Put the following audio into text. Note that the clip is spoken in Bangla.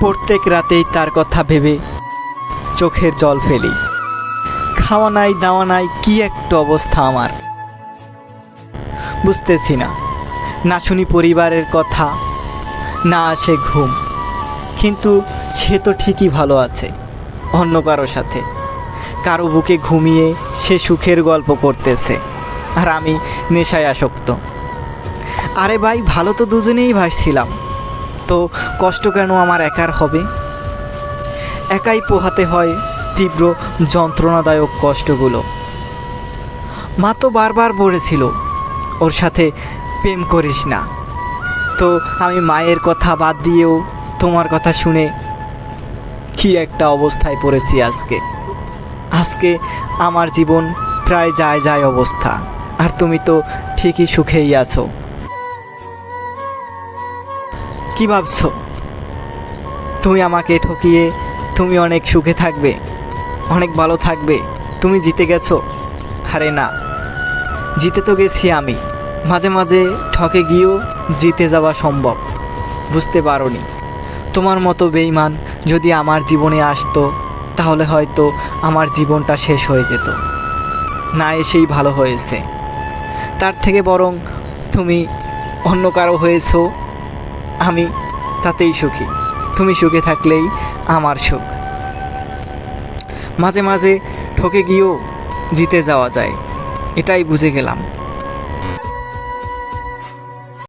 প্রত্যেক রাতেই তার কথা ভেবে চোখের জল ফেলি। খাওয়া নাই, দাওয়া নাই, কি একটা অবস্থা আমার। বুঝতেছি না না শুনি পরিবারের কথা, না আসে ঘুম। কিন্তু সে তো ঠিকই ভালো আছে, অন্য কারও সাথে। কারও বুকে ঘুমিয়ে সে সুখের গল্প করতেছে, আর আমি নেশায় আসক্ত। আরে ভাই, ভালো তো দুজনেই ভাসছিলাম। তো কষ্ট কেন আমার একার হবে? একাই পোহাতে হয় তীব্র যন্ত্রণাদায়ক কষ্টগুলো। মা তো বারবার বলেছিল, ওর সাথে প্রেম করিস না। তো আমি মায়ের কথা বাদ দিয়েও তোমার কথা শুনে কি একটা অবস্থায় পড়েছি আজকে। আজকে আমার জীবন প্রায় যায় যায় অবস্থা, আর তুমি তো ঠিকই সুখেই আছো। কি ভাবছ? তুমি আমাকে ঠকিয়ে তুমি অনেক সুখে থাকবে, অনেক ভালো থাকবে, তুমি জিতে গেছো। আরে না, জিতে তো গেছি আমি। মাঝে মাঝে ঠকে গিয়েও জিতে যাওয়া সম্ভব, বুঝতে পারোনি। তোমার মতো বেইমান যদি আমার জীবনে আসতো, তাহলে হয়তো আমার জীবনটা শেষ হয়ে যেত। না এসেই ভালো হয়েছে। তার থেকে বরং তুমি অন্য কারও হয়েছো আমি তাতেই সুখী। তুমি সুখে থাকলেই আমার সুখ। মাঝে মাঝে ঠকে গিয়েও জিতে যাওয়া যায়। এটাই বুঝে গেলাম।